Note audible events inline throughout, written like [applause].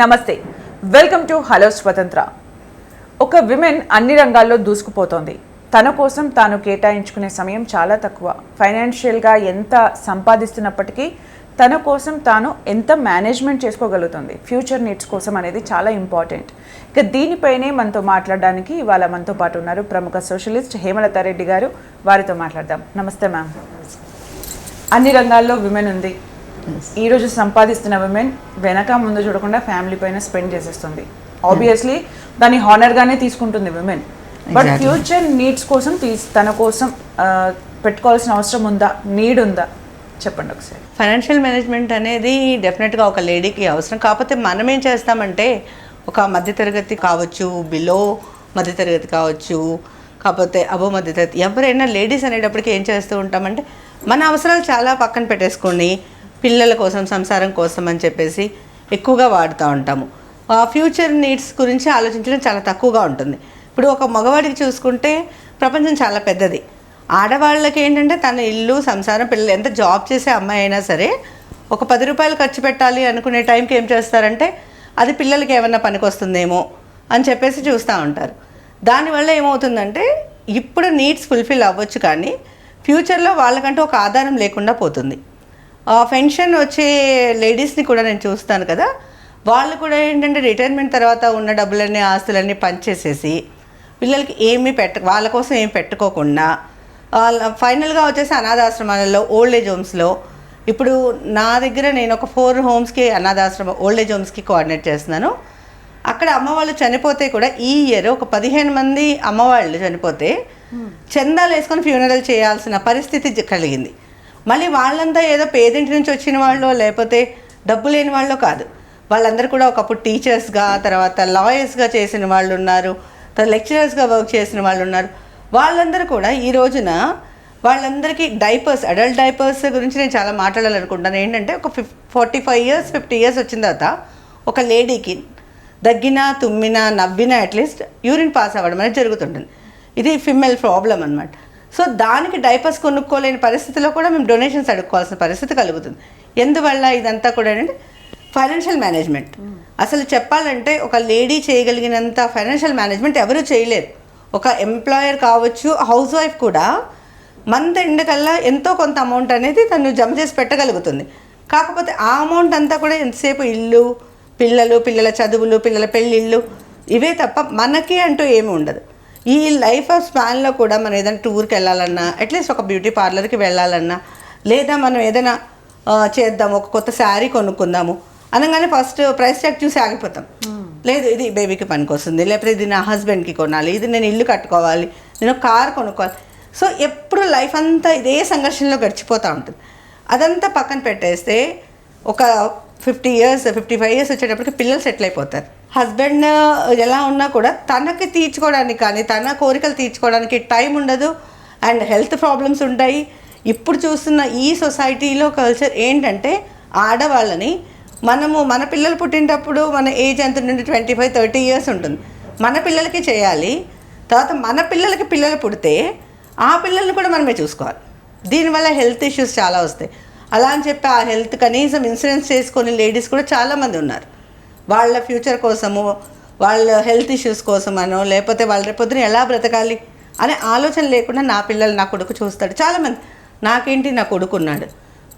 నమస్తే. Welcome to hello స్వతంత్ర ఒక విమెన్ అన్ని రంగాల్లో దూసుకుపోతోంది. తన కోసం తాను కేటాయించుకునే సమయం చాలా తక్కువ. ఫైనాన్షియల్గా ఎంత సంపాదిస్తున్నప్పటికీ తన కోసం తాను ఎంత మేనేజ్మెంట్ చేసుకోగలుగుతుంది. ఫ్యూచర్ నీడ్స్ కోసం అనేది చాలా ఇంపార్టెంట్ ఇక దీనిపైనే మనతో మాట్లాడడానికి ఇవాళ మనతో పాటు ఉన్నారు ప్రముఖ సోషలిస్ట్ హేమలత రెడ్డి గారు. వారితో మాట్లాడదాం. నమస్తే మ్యామ్ అన్ని రంగాల్లో విమెన్ ఉంది. ఈ రోజు సంపాదిస్తున్న విమెన్ వెనక ముందు చూడకుండా ఫ్యామిలీ పైన స్పెండ్ చేసేస్తుంది. ఆబ్వియస్లీ దాన్ని హానర్ గానే తీసుకుంటుంది విమెన్ బట్. ఫ్యూచర్ నీడ్స్ కోసం తన కోసం పెట్టుకోవాల్సిన అవసరం ఉందా? నీడ్ ఉందా? చెప్పండి ఒకసారి. ఫైనాన్షియల్ మేనేజ్మెంట్ అనేది డెఫినెట్గా ఒక లేడీకి అవసరం. కాకపోతే మనం ఏం చేస్తామంటే ఒక మధ్యతరగతి కావచ్చు బిలో మధ్యతరగతి కావచ్చు కాకపోతే అబో మధ్యతరగతి ఎవరైనా లేడీస్ అనేటప్పటికి ఏం చేస్తూ ఉంటామంటే మన అవసరాలు చాలా పక్కన పెట్టేసుకొని పిల్లల కోసం సంసారం కోసం అని చెప్పేసి ఎక్కువగా వాడుతూ ఉంటాము. ఆ ఫ్యూచర్ నీడ్స్ గురించి ఆలోచించడం చాలా తక్కువగా ఉంటుంది. ఇప్పుడు ఒక మగవాడికి చూసుకుంటే ప్రపంచం చాలా పెద్దది. ఆడవాళ్ళకి ఏంటంటే తన ఇల్లు సంసారం పిల్లలు ఎంత జాబ్ చేసే అమ్మాయి అయినా సరే ఒక పది రూపాయలు ఖర్చు పెట్టాలి అనుకునే టైంకి ఏం చేస్తారంటే అది పిల్లలకి ఏమన్నా పనికొస్తుందేమో అని చెప్పేసి చూస్తూ ఉంటారు. దానివల్ల ఏమవుతుందంటే ఇప్పుడు నీడ్స్ ఫుల్ఫిల్ అవ్వచ్చు కానీ ఫ్యూచర్లో వాళ్ళకంటే ఒక ఆధారం లేకుండా పోతుంది. పెన్షన్ వచ్చే లేడీస్ని కూడా నేను చూస్తాను కదా. వాళ్ళు కూడా ఏంటంటే రిటైర్మెంట్ తర్వాత ఉన్న డబ్బులన్నీ ఆస్తులన్నీ పంచేసేసి పిల్లలకి ఏమీ పెట్ట వాళ్ళ కోసం ఏం పెట్టుకోకుండా వాళ్ళ ఫైనల్గా వచ్చేసి అనాథాశ్రమాలలో ఓల్డ్ ఏజ్ హోమ్స్లో ఇప్పుడు నా దగ్గర నేను ఒక ఫోర్ హోమ్స్కి అనాథాశ్రమం ఓల్డ్ ఏజ్ హోమ్స్కి కోఆర్డినేట్ చేస్తున్నాను. అక్కడ అమ్మవాళ్ళు చనిపోతే కూడా ఈ ఇయర్ ఒక పదిహేను మంది అమ్మవాళ్ళు చనిపోతే చందాలు వేసుకొని ఫ్యూనరల్ చేయాల్సిన పరిస్థితి కలిగింది. మళ్ళీ వాళ్ళంతా ఏదో పేదింటి నుంచి వచ్చిన వాళ్ళు లేకపోతే డబ్బు లేని వాళ్ళు కాదు. వాళ్ళందరూ కూడా ఒకప్పుడు టీచర్స్గా తర్వాత లాయర్స్గా చేసిన వాళ్ళు ఉన్నారు తర్వాత లెక్చరర్స్గా వర్క్ చేసిన వాళ్ళు ఉన్నారు. వాళ్ళందరూ కూడా ఈ రోజున వాళ్ళందరికీ డైపర్స్ అడల్ట్ డైపర్స్ గురించి నేను చాలా మాట్లాడాలనుకుంటాను ఏంటంటే ఒక fif forty five years fifty years వచ్చిన తర్వాత ఒక లేడీకి దగ్గినా తుమ్మినా నవ్వినా అట్లీస్ట్ యూరిన్ పాస్ అవ్వడం అనేది జరుగుతుంటుంది. ఇది ఫిమేల్ ప్రాబ్లం అనమాట సో దానికి డైపర్స్ కొనుక్కోలేని పరిస్థితిలో కూడా మేము డొనేషన్స్ అడుక్కోవాల్సిన పరిస్థితి కలుగుతుంది. ఎందువల్ల ఇదంతా కూడా ఏంటంటే ఫైనాన్షియల్ మేనేజ్మెంట్. అసలు చెప్పాలంటే ఒక లేడీ చేయగలిగినంత ఫైనాన్షియల్ మేనేజ్మెంట్ ఎవరూ చేయలేరు. ఒక ఎంప్లాయర్ కావచ్చు హౌస్ వైఫ్ కూడా మంత్ ఎండ్ కల్లా ఎంతో కొంత అమౌంట్ అనేది తను జమ చేసి పెట్టగలుగుతుంది. కాకపోతే ఆ అమౌంట్ అంతా కూడా ఎంతసేపు ఇల్లు పిల్లలు పిల్లల చదువులు పిల్లల పెళ్ళిళ్ళు ఇవే తప్ప మనకి అంటూ ఏమి ఉండదు. ఈ లైఫ్ ఆఫ్ స్పాన్లో కూడా మనం ఏదైనా టూర్కి వెళ్ళాలన్నా అట్లీస్ట్ ఒక బ్యూటీ పార్లర్కి వెళ్ళాలన్నా లేదా మనం ఏదైనా ఆ, చేద్దాం ఒక కొత్త శారీ కొనుక్కుందాము అనగానే ఫస్ట్ ప్రైస్ ట్యాగ్ చూసి ఆగిపోతాం. లేదు ఇది బేబీకి పనికొస్తుంది లేకపోతే ఇది నా హస్బెండ్కి కొనాలి ఇది నేను ఇల్లు కట్టుకోవాలి నేను కార్ కొనుక్కోవాలి. సో ఎప్పుడు లైఫ్ అంతా ఇదే సంఘర్షణలో గడిచిపోతూ ఉంటుంది. అదంతా పక్కన పెట్టేస్తే ఒక fifty years fifty five years వచ్చేటప్పటికి పిల్లలు సెటిల్ అయిపోతారు. హస్బెండ్ ఎలా ఉన్నా కూడా తనకి తీర్చుకోవడానికి కానీ తన కోరికలు తీర్చుకోవడానికి టైం ఉండదు. అండ్ హెల్త్ ప్రాబ్లమ్స్ ఉంటాయి. ఇప్పుడు చూస్తున్న ఈ సొసైటీలో కల్చర్ ఏంటంటే ఆడవాళ్ళని మనము మన పిల్లలు పుట్టినప్పుడు మన ఏజ్ ఎంత నుండి ట్వంటీ ఫైవ్ థర్టీ ఇయర్స్ ఉంటుంది. మన పిల్లలకి చేయాలి. తర్వాత మన పిల్లలకి పిల్లలు పుడితే ఆ పిల్లల్ని కూడా మనమే చూసుకోవాలి. దీనివల్ల హెల్త్ ఇష్యూస్ చాలా వస్తాయి. అలా అని చెప్పి ఆ హెల్త్ కనీసం ఇన్సూరెన్స్ చేసుకొని లేడీస్ కూడా చాలామంది ఉన్నారు. వాళ్ళ ఫ్యూచర్ కోసము వాళ్ళ హెల్త్ ఇష్యూస్ కోసమనో లేకపోతే వాళ్ళ రేపొద్దున ఎలా బ్రతకాలి అనే ఆలోచన లేకుండా నా పిల్లలు నా కొడుకు చూస్తాడు. చాలామంది నాకేంటి నా కొడుకు ఉన్నాడు.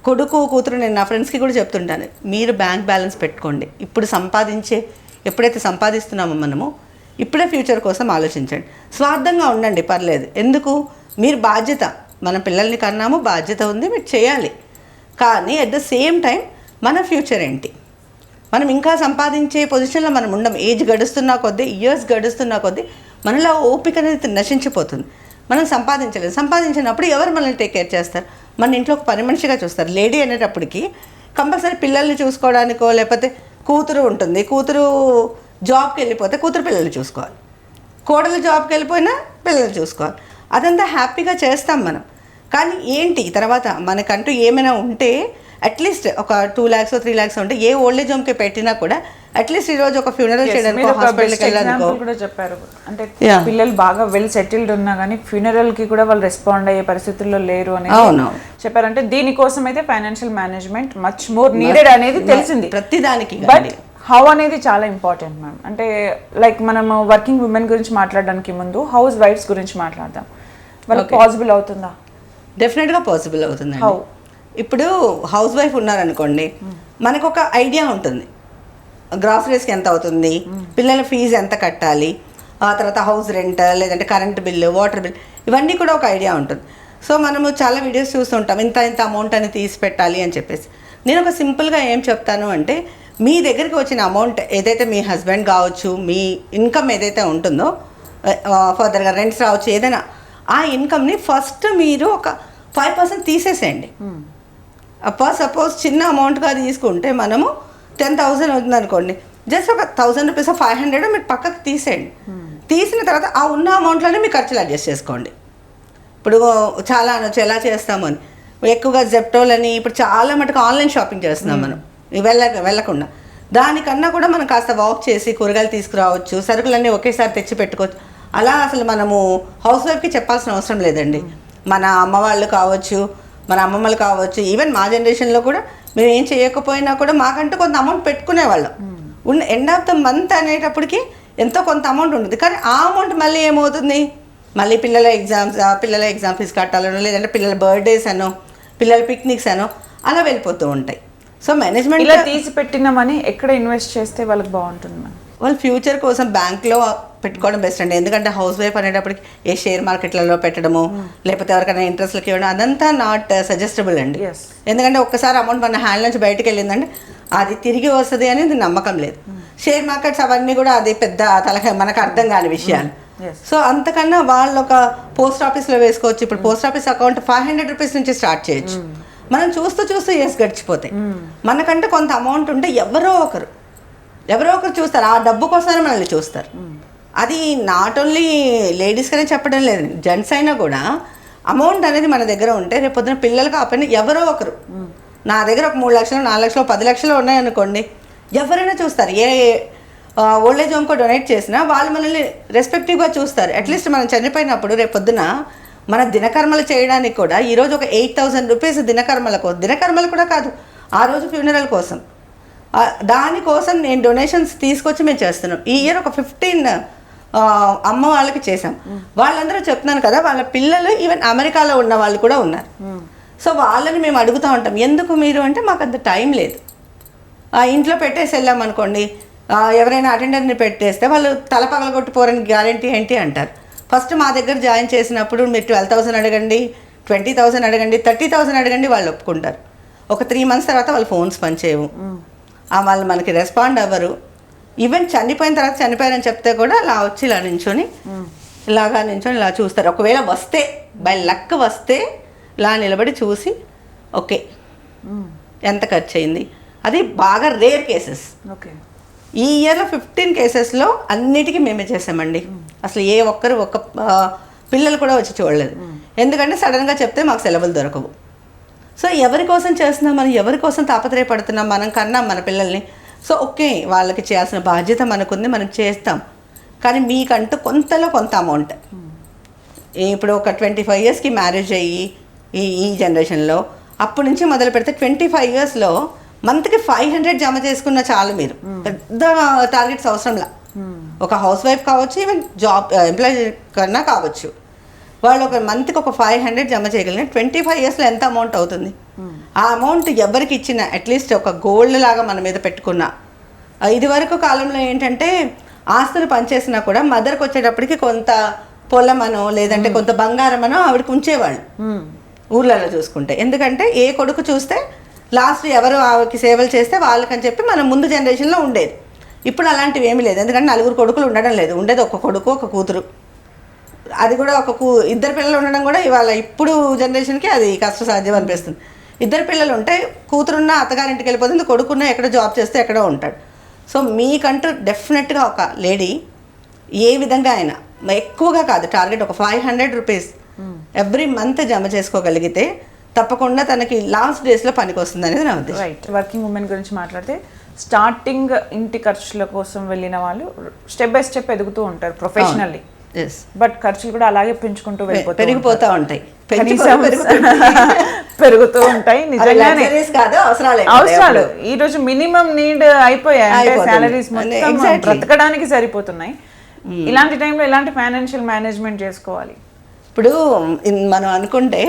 కొడుకు కూతురు నేను నా ఫ్రెండ్స్కి కూడా చెప్తుంటాను మీరు బ్యాంక్ బ్యాలెన్స్ పెట్టుకోండి. ఇప్పుడు సంపాదించే ఎప్పుడైతే సంపాదిస్తున్నామో మనము ఇప్పుడే ఫ్యూచర్ కోసం ఆలోచించండి. స్వార్థంగా ఉండండి పర్లేదు. ఎందుకు? మీరు బాధ్యత మన పిల్లల్ని కన్నాము బాధ్యత ఉంది మీరు చేయాలి. కానీ అట్ ద సేమ్ టైం మన ఫ్యూచర్ ఏంటి? మనం ఇంకా సంపాదించే పొజిషన్లో మనం ఉండం. ఏజ్ గడుస్తున్నా కొద్దీ ఇయర్స్ గడుస్తున్నా కొద్దీ మనలో ఓపిక అనేది నశించిపోతుంది. మనం సంపాదించలేదు. సంపాదించినప్పుడు ఎవరు మనల్ని టేక్ కేర్ చేస్తారు? మన ఇంట్లో ఒక పని మనిషిగా చూస్తారు. లేడీ అనేటప్పటికి కంపల్సరీ పిల్లల్ని చూసుకోవడానికో లేకపోతే కూతురు ఉంటుంది. కూతురు జాబ్కి వెళ్ళిపోతే కూతురు పిల్లల్ని చూసుకోవాలి. కోడలు జాబ్కి వెళ్ళిపోయినా పిల్లలు చూసుకోవాలి. అదంతా హ్యాపీగా చేస్తాం మనం. కానీ ఏంటి? తర్వాత మనకంటూ ఏమైనా ఉంటే అట్లీస్ట్ ఒక టూ ల్యాక్స్ త్రీ ల్యాక్స్ ఉంటే ఏ ఓల్డ్ ఏజ్ హోమ్కి పెట్టినా కూడా అట్లీస్ట్ ఈరోజు ఒక ఫ్యూనరల్ చేయడానికి హాస్పిటల్కి వెళ్ళాలనుకో కూడా చెప్పారు. అంటే. పిల్లలు బాగా వెల్ సెటిల్డ్ ఉన్నా కానీ ఫ్యూనరల్కి కూడా వాళ్ళు రెస్పాండ్ అయ్యే పరిస్థితుల్లో లేరు అనేది అవును. చెప్పారంటే దీనికోసం అయితే financial management much more needed అనేది తెలిసింది. ప్రతిదానికి బట్ హౌ అనేది చాలా ఇంపార్టెంట్ మ్యామ్ అంటే లైక్ మనం వర్కింగ్ ఉమెన్ గురించి మాట్లాడడానికి ముందు హౌస్ వైఫ్స్ గురించి మాట్లాడదాం. వాళ్ళకి పాసిబుల్ అవుతుందా? డెఫినెట్గా పాసిబుల్ అవుతుందండి. How? ఇప్పుడు హౌస్ వైఫ్ ఉన్నారనుకోండి మనకు ఒక ఐడియా ఉంటుంది. గ్రాసరీస్కి ఎంత అవుతుంది? పిల్లల ఫీజు ఎంత కట్టాలి? ఆ తర్వాత హౌస్ రెంట్ లేదంటే కరెంట్ బిల్లు వాటర్ బిల్ ఇవన్నీ కూడా ఒక ఐడియా ఉంటుంది. సో మనము చాలా వీడియోస్ చూస్తుంటాం ఇంత ఇంత అమౌంట్ అని తీసి పెట్టాలి అని చెప్పేసి. నేను ఒక సింపుల్గా ఏం చెప్తాను అంటే మీ దగ్గరికి వచ్చిన అమౌంట్ ఏదైతే మీ హస్బెండ్ కావచ్చు మీ ఇన్కమ్ ఏదైతే ఉంటుందో ఫర్దర్గా రెంట్స్ రావచ్చు ఏదైనా ఆ ఇన్కమ్ని ఫస్ట్ మీరు ఒక ఫైవ్ పర్సెంట్ తీసేసేయండి. అప్ప సపోజ్ చిన్న అమౌంట్గా తీసుకుంటే మనము టెన్ థౌసండ్ అవుతుంది అనుకోండి జస్ట్ ఒక థౌసండ్ రూపీస్ ఫైవ్ హండ్రెడ్ మీరు పక్కకు తీసేయండి. తీసిన తర్వాత ఆ ఉన్న అమౌంట్లోనే మీ ఖర్చులు అడ్జస్ట్ చేసుకోండి. ఇప్పుడు చాలా అనొచ్చు ఎలా చేస్తాము అని. ఎక్కువగా జెప్టోలని ఇప్పుడు చాలా మటుకు ఆన్లైన్ షాపింగ్ చేస్తున్నాం మనం. వెళ్ళ వెళ్ళకుండా. దానికన్నా కూడా మనం కాస్త వాక్ చేసి కూరగాయలు తీసుకురావచ్చు సరుకులన్నీ ఒకేసారి తెచ్చి పెట్టుకోవచ్చు. అలా అసలు మనము హౌస్ వైఫ్కి చెప్పాల్సిన అవసరం లేదండి. మన అమ్మ వాళ్ళు కావచ్చు మన అమ్మమ్మలు కావచ్చు ఈవెన్ మా జనరేషన్లో కూడా మేము ఏం చేయకపోయినా కూడా మాకంటూ కొంత అమౌంట్ పెట్టుకునేవాళ్ళం. ఉన్న ఎండ్ ఆఫ్ ద మంత్ అనేటప్పటికి ఎంతో కొంత అమౌంట్ ఉంటుంది కానీ ఆ అమౌంట్ మళ్ళీ ఏమవుతుంది? మళ్ళీ పిల్లల ఎగ్జామ్స్ పిల్లల ఎగ్జామ్ ఫీజు కట్టాలనో లేదంటే పిల్లల బర్త్డేస్ అనో పిల్లల పిక్నిక్స్ అనో అలా వెళ్ళిపోతూ ఉంటాయి. సో మేనేజ్మెంట్ ఇలా తీసి పెట్టిన మనీ ఎక్కడ ఇన్వెస్ట్ చేస్తే వాళ్ళకి బాగుంటుంది వాళ్ళు ఫ్యూచర్ కోసం బ్యాంక్లో పెట్టుకోవడం బెస్ట్ అండి. ఎందుకంటే హౌస్ వైఫ్ అనేటప్పటికి ఏ షేర్ మార్కెట్లలో పెట్టడము లేకపోతే ఎవరికైనా ఇంట్రెస్ట్లకి ఇవ్వడం అదంతా నాట్ సజెస్టబుల్ అండి. Yes. ఎందుకంటే ఒక్కసారి అమౌంట్ మన హ్యాండ్ నుంచి బయటకు వెళ్ళిందంటే అది తిరిగి వస్తుంది అనేది నమ్మకం లేదు. షేర్ మార్కెట్స్ అవన్నీ కూడా అది పెద్ద తలకాయ మనకు అర్థం కాని విషయాలు. Yes. సో అంతకన్నా వాళ్ళు ఒక పోస్ట్ ఆఫీస్లో వేసుకోవచ్చు. ఇప్పుడు post office account five hundred rupees నుంచి స్టార్ట్ చేయొచ్చు. మనం చూస్తూ చూస్తూ ఇయర్స్ గడిచిపోతాయి. మనకంటే కొంత అమౌంట్ ఉంటే ఎవరో ఒకరు ఎవరో ఒకరు చూస్తారు. ఆ డబ్బు కోసమే మనల్ని చూస్తారు. అది నాట్ ఓన్లీ లేడీస్కనే చెప్పడం లేదు. జెంట్స్ అయినా కూడా అమౌంట్ అనేది మన దగ్గర ఉంటే రేపు పొద్దున పిల్లలు కాకపోయినా ఎవరో ఒకరు. నా దగ్గర ఒక మూడు లక్షలు నాలుగు లక్షలు పది లక్షలు ఉన్నాయనుకోండి. ఎవరైనా చూస్తారు. ఏ ఓల్డ్ ఏజ్ హోమ్కో డొనేట్ చేసినా వాళ్ళు మనల్ని రెస్పెక్టివ్గా చూస్తారు. అట్లీస్ట్ మనం చనిపోయినప్పుడు రేపు పొద్దున మన దినకర్మలు చేయడానికి కూడా ఈరోజు ఒక ఎయిట్ థౌసండ్ రూపీస్ దినకర్మలకు దినకర్మలు కూడా కాదు. ఆ రోజు ఫ్యూనరల్ కోసం. ఆ, దానికోసం నేను డొనేషన్స్ తీసుకొచ్చి మేము చేస్తున్నాం. ఈ ఇయర్ ఒక ఫిఫ్టీన్ అమ్మ వాళ్ళకి చేసాం వాళ్ళందరూ చెప్తున్నాను కదా వాళ్ళ పిల్లలు ఈవెన్ అమెరికాలో ఉన్న వాళ్ళు కూడా ఉన్నారు. సో వాళ్ళని మేము అడుగుతూ ఉంటాం ఎందుకు మీరు? అంటే మాకు అంత టైం లేదు. ఆ, ఇంట్లో పెట్టేసి వెళ్ళాం అనుకోండి ఎవరైనా అటెండర్ని పెట్టేస్తే వాళ్ళు తల పగలగొట్టిపోరని గ్యారంటీ ఏంటి అంటారు. ఫస్ట్ మా దగ్గర జాయిన్ చేసినప్పుడు మీరు ట్వెల్వ్ థౌసండ్ అడగండి ట్వంటీ థౌసండ్ అడగండి థర్టీ థౌసండ్ అడగండి వాళ్ళు ఒప్పుకుంటారు. ఒక త్రీ మంత్స్ తర్వాత వాళ్ళు ఫోన్స్ పనిచేయవు. వాళ్ళు మనకి రెస్పాండ్ అవ్వరు. ఈవెన్ చనిపోయిన తర్వాత చనిపోయారని చెప్తే కూడా అలా వచ్చి ఇలా నించొని ఇలాగా నించొని ఇలా చూస్తారు. ఒకవేళ వస్తే బై లక్ వస్తే ఇలా నిలబడి చూసి ఓకే. ఎంత ఖర్చు అయింది అది బాగా రేర్ కేసెస్ ఓకే. ఈ ఇయర్లో ఫిఫ్టీన్ కేసెస్లో అన్నిటికీ మేమే చేసామండి. అసలు ఏ ఒక్కరు ఒక్క పిల్లలు కూడా వచ్చి చూడలేదు. ఎందుకంటే సడన్గా చెప్తే మాకు సెలవులు దొరకవు. సో ఎవరి కోసం చేస్తున్నాం? మనం ఎవరి కోసం తాపత్రయపడుతున్నాం? మనం కన్నాం మన పిల్లల్ని. సో ఓకే వాళ్ళకి చేయాల్సిన బాధ్యత మనకుంది మనం చేస్తాం. కానీ మీకంటూ కొంతలో కొంత అమౌంట్ ఇప్పుడు ఒక ట్వంటీ ఫైవ్ ఇయర్స్కి మ్యారేజ్ అయ్యి ఈ ఈ జనరేషన్లో అప్పటి నుంచి మొదలు పెడితే ట్వంటీ ఫైవ్ ఇయర్స్లో మంత్కి ఫైవ్ హండ్రెడ్ జమ చేసుకున్న చాలు మీరు. పెద్ద టార్గెట్స్ అవసరంలా. ఒక హౌస్ వైఫ్ కావచ్చు ఈవెన్ జాబ్ ఎంప్లాయ్ కన్నా కావచ్చు. వాళ్ళు ఒక మంత్కి ఒక ఫైవ్ హండ్రెడ్ జమ చేయగలిగిన ట్వంటీ ఫైవ్ ఇయర్స్లో ఎంత అమౌంట్ అవుతుంది? ఆ అమౌంట్ ఎవరికి ఇచ్చిన అట్లీస్ట్ ఒక గోల్డ్ లాగా మన మీద పెట్టుకున్న. ఆ, ఇదివరకు కాలంలో ఏంటంటే ఆస్తులు పనిచేసినా కూడా మదర్కి వచ్చేటప్పటికి కొంత పొలమనో లేదంటే కొంత బంగారం అనో ఆవిడకి ఉంచేవాళ్ళు. ఊర్లలో చూసుకుంటే. ఎందుకంటే ఏ కొడుకు చూస్తే లాస్ట్ ఎవరు ఆవిడకి సేవలు చేస్తే వాళ్ళకని చెప్పి మన ముందు జనరేషన్లో ఉండేది. ఇప్పుడు అలాంటివి ఏమీ లేదు. ఎందుకంటే నలుగురు కొడుకులు ఉండడం లేదు. ఉండేది ఒక కొడుకు ఒక కూతురు. అది కూడా ఒక కూ ఇద్దరు పిల్లలు ఉండడం కూడా ఇవాళ ఇప్పుడు జనరేషన్కి అది కష్ట సాధ్యం అనిపిస్తుంది. ఇద్దరు పిల్లలు ఉంటే కూతురున్న అత్తగారింటికి వెళ్ళిపోతుంది కొడుకున్న ఎక్కడ జాబ్ చేస్తే ఎక్కడో ఉంటాడు. సో మీకంటూ డెఫినెట్గా ఒక లేడీ ఏ విధంగా అయినా ఎక్కువగా కాదు టార్గెట్ ఒక five hundred rupees every month జమ చేసుకోగలిగితే తప్పకుండా తనకి లాస్ట్ డేస్లో పనికి వస్తుంది అనేది నా ఉద్దేశం. రైట్ వర్కింగ్ ఉమెన్ గురించి మాట్లాడితే స్టార్టింగ్ ఇంటి ఖర్చుల కోసం వెళ్ళిన వాళ్ళు స్టెప్ బై స్టెప్ ఎదుగుతూ ఉంటారు ప్రొఫెషనల్లీ బట్ ఖర్చులు కూడా అలాగే పెంచుకుంటూ పెరిగిపోతూ ఉంటాయి. [laughs] పెరుగుతూ ఉంటాయి. నిజంగానే కాదు అవసరాలు ఈ రోజు మినిమం నీడ్ అయిపోయాయి. సాలరీస్. బ్రతకడానికి సరిపోతున్నాయి. ఇలాంటి టైంలో ఎలాంటి ఫైనాన్షియల్ మేనేజ్మెంట్ చేసుకోవాలి? ఇప్పుడు మనం అనుకుంటే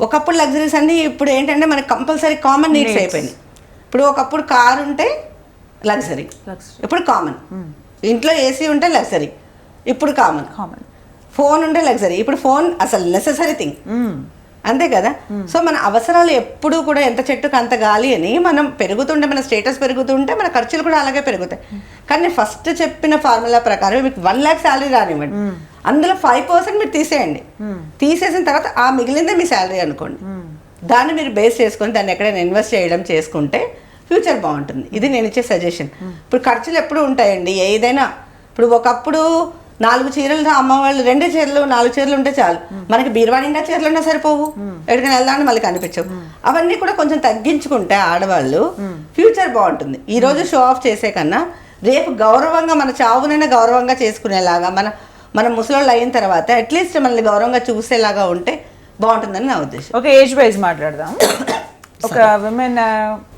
ఒకప్పుడు లగ్జరీస్ అన్ని ఇప్పుడు ఏంటంటే మనకి కంపల్సరీ కామన్ నీడ్స్ అయిపోయినాయి. ఇప్పుడు ఒకప్పుడు కార్ ఉంటే లగ్జరీ. ఇప్పుడు కామన్ ఇంట్లో ఏసీ ఉంటే లగ్జరీ ఇప్పుడు కామన్ కామన్ ఫోన్ ఉంటే లగ్జరీ ఇప్పుడు ఫోన్ అసలు నెససరీ థింగ్ అంతే కదా? సో మన అవసరాలు ఎప్పుడూ కూడా ఎంత చెట్టుకు అంత గాలి అని మనం పెరుగుతుంటే మన స్టేటస్ పెరుగుతుంటే మన ఖర్చులు కూడా అలాగే పెరుగుతాయి. కానీ నేను ఫస్ట్ చెప్పిన ఫార్ములా ప్రకారం మీకు వన్ ల్యాక్ శాలరీ రానివ్వండి. అందులో ఫైవ్ పర్సెంట్ మీరు తీసేయండి. తీసేసిన తర్వాత ఆ మిగిలిందే మీ శాలరీ అనుకోండి. దాన్ని మీరు బేస్ చేసుకొని దాన్ని ఎక్కడైనా ఇన్వెస్ట్ చేయడం చేసుకుంటే ఫ్యూచర్ బాగుంటుంది. ఇది నేను ఇచ్చే సజెషన్ ఇప్పుడు ఖర్చులు ఎప్పుడు ఉంటాయండి. ఏదైనా ఇప్పుడు ఒకప్పుడు నాలుగు చీరలు అమ్మవాళ్ళు రెండు చీరలు నాలుగు చీరలు ఉంటే చాలు. మనకి బీరువా నిండా చీరలు ఉన్నా సరిపోవు. ఎక్కడికైనా వెళ్దామని మళ్ళీ కనిపించవు. అవన్నీ కూడా కొంచెం తగ్గించుకుంటే ఆడవాళ్ళు ఫ్యూచర్ బాగుంటుంది. ఈ రోజు షో ఆఫ్ చేసే కన్నా రేపు గౌరవంగా మన చావునైనా గౌరవంగా చేసుకునేలాగా మన మన ముసలోళ్ళు అయిన తర్వాత అట్లీస్ట్ మనల్ని గౌరవంగా చూసేలాగా ఉంటే బాగుంటుందని నా ఉద్దేశం. [coughs] ఒక ఏజ్ వైజ్ మాట్లాడదాం. ఒక విమెన్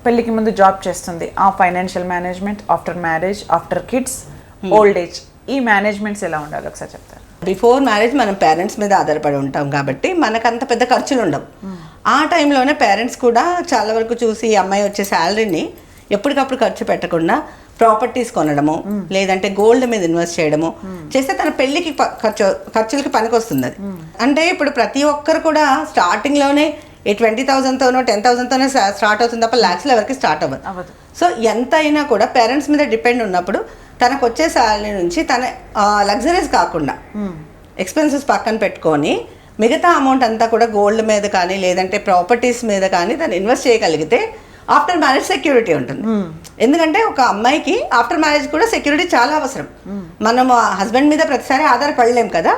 పెళ్ళికి ముందు జాబ్ చేస్తుంది. ఆ financial management after marriage after kids old age ఈ మేనేజ్మెంట్స్ ఎలా ఉండాలి? ఒకసారి చెప్తారు? బిఫోర్ మ్యారేజ్ మనం పేరెంట్స్ మీద ఆధారపడి ఉంటాం కాబట్టి మనకు అంత పెద్ద ఖర్చులు ఉండవు. ఆ టైంలోనే పేరెంట్స్ కూడా చాలా వరకు చూసి ఈ అమ్మాయి వచ్చే శాలరీని ఎప్పటికప్పుడు ఖర్చు పెట్టకుండా ప్రాపర్టీస్ కొనడము లేదంటే గోల్డ్ మీద ఇన్వెస్ట్ చేయడము చేస్తే తన పెళ్ళికి ప- ఖర్చు ఖర్చులకి పనికి వస్తుంది అది అంటే ఇప్పుడు ప్రతి ఒక్కరు కూడా స్టార్టింగ్లోనే ఈ ట్వంటీ థౌసండ్తోనో టెన్ థౌసండ్తోనే స్టార్ట్ అవుతుంది తప్ప ల్యాక్స్లో ఎవరికి స్టార్ట్ అవ్వదు. సో ఎంత అయినా కూడా పేరెంట్స్ మీద డిపెండ్ ఉన్నప్పుడు తనకు వచ్చే శాలరీ నుంచి తన లగ్జరీస్ కాకుండా ఎక్స్పెన్సెస్ పక్కన పెట్టుకొని మిగతా అమౌంట్ అంతా కూడా గోల్డ్ మీద కానీ లేదంటే ప్రాపర్టీస్ మీద కానీ తను ఇన్వెస్ట్ చేయగలిగితే ఆఫ్టర్ మ్యారేజ్ సెక్యూరిటీ ఉంటుంది. ఎందుకంటే ఒక అమ్మాయికి ఆఫ్టర్ మ్యారేజ్ కూడా సెక్యూరిటీ చాలా అవసరం. మనం హస్బెండ్ మీద ప్రతిసారి ఆధారపడలేం కదా.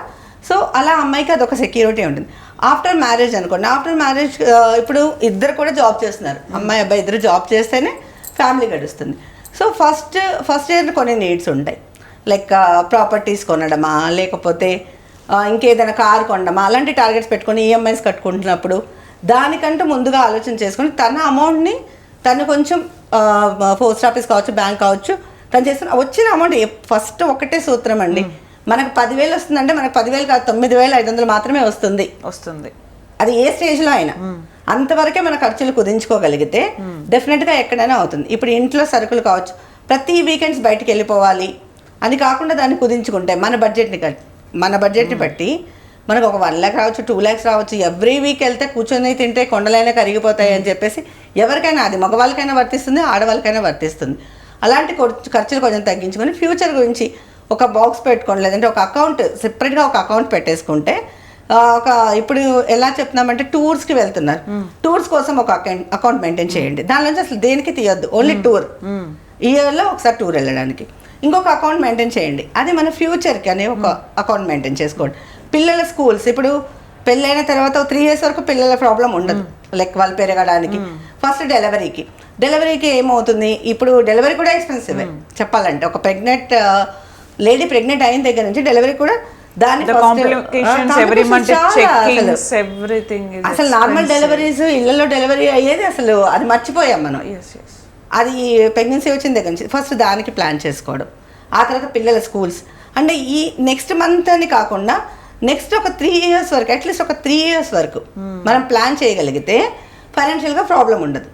సో అలా అమ్మాయికి అదొక సెక్యూరిటీ ఉంటుంది. ఆఫ్టర్ మ్యారేజ్ అనుకోండి. ఆఫ్టర్ మ్యారేజ్ ఇప్పుడు ఇద్దరు కూడా జాబ్ చేస్తున్నారు. అమ్మాయి అబ్బాయి ఇద్దరు జాబ్ చేస్తేనే ఫ్యామిలీ గడుస్తుంది. సో ఫస్ట్ ఫస్ట్ ఇయర్ కొన్ని నీడ్స్ ఉంటాయి. లైక్ ప్రాపర్టీస్ కొనడమా లేకపోతే ఆ, ఇంకేదైనా కార్ కొనడమా అలాంటి టార్గెట్స్ పెట్టుకొని ఈఎంఐస్ కట్టుకుంటున్నప్పుడు దానికంటూ ముందుగా ఆలోచన చేసుకొని తన అమౌంట్ని తను కొంచెం పోస్ట్ ఆఫీస్ కావచ్చు బ్యాంక్ కావచ్చు తను చేస్తున్న వచ్చిన అమౌంట్ ఫస్ట్ ఒకటే సూత్రం అండి. మనకు పదివేలు వస్తుందంటే మనకు పదివేలు కాదు తొమ్మిది వేలు ఐదు వందలు మాత్రమే వస్తుంది. వస్తుంది. అది ఏ స్టేజ్లో అయినా. అంతవరకే మన ఖర్చులు కుదించుకోగలిగితే డెఫినెట్గా ఎక్కడైనా అవుతుంది. ఇప్పుడు ఇంట్లో సరుకులు కావచ్చు ప్రతి వీకెండ్స్ బయటికి వెళ్ళిపోవాలి అది కాకుండా దాన్ని కుదించుకుంటే మన బడ్జెట్ని మన బడ్జెట్ని బట్టి మనకు ఒక వన్ ల్యాక్ రావచ్చు టూ ల్యాక్స్ రావచ్చు ఎవ్రీ వీక్ వెళ్తే కూర్చొని తింటే కొండలైనా కరిగిపోతాయి అని చెప్పేసి ఎవరికైనా అది మగవాళ్ళకైనా వర్తిస్తుంది ఆడవాళ్ళకైనా వర్తిస్తుంది. అలాంటి ఖర్చు- ఖర్చులు కొంచెం తగ్గించుకొని ఫ్యూచర్ గురించి ఒక బాక్స్ పెట్టుకోండి లేదంటే ఒక అకౌంట్ సెపరేట్గా ఒక అకౌంట్ పెట్టేసుకుంటే ఒక ఇప్పుడు ఎలా చెప్తున్నామంటే టూర్స్కి వెళ్తున్నారు. టూర్స్ కోసం ఒక అకౌంట్ అకౌంట్ మెయింటైన్ చేయండి. దాని నుంచి అసలు దేనికి తీయొద్దు. ఓన్లీ టూర్ ఇయర్లో ఒకసారి టూర్ వెళ్ళడానికి. ఇంకొక అకౌంట్ మెయింటైన్ చేయండి. అది మన ఫ్యూచర్కి అనే ఒక అకౌంట్ మెయింటైన్ చేసుకోండి. పిల్లల స్కూల్స్ ఇప్పుడు పెళ్ళైన తర్వాత త్రీ ఇయర్స్ వరకు పిల్లల ప్రాబ్లం ఉండదు. లైక్ వాళ్ళు పెరగడానికి. ఫస్ట్ డెలివరీకి డెలివరీకి ఏమవుతుంది? ఇప్పుడు డెలివరీ కూడా ఎక్స్పెన్సివ్ చెప్పాలంటే ఒక ప్రెగ్నెంట్ లేడీ ప్రెగ్నెంట్ అయిన దగ్గర నుంచి డెలివరీ కూడా అసలు. నార్మల్ డెలివరీస్ ఇళ్ళలో డెలివరీ అయ్యేది అసలు అది మర్చిపోయాం మనం. అది ప్రెగ్నెన్సీ వచ్చిన దగ్గర నుంచి ఫస్ట్ దానికి ప్లాన్ చేసుకోవడం. ఆ తర్వాత పిల్లల స్కూల్స్ అంటే ఈ నెక్స్ట్ మంత్ అని కాకుండా నెక్స్ట్ ఒక త్రీ ఇయర్స్ వరకు అట్లీస్ట్ ఒక త్రీ ఇయర్స్ వరకు మనం ప్లాన్ చేయగలిగితే ఫైనాన్షియల్గా ప్రాబ్లం ఉండదు.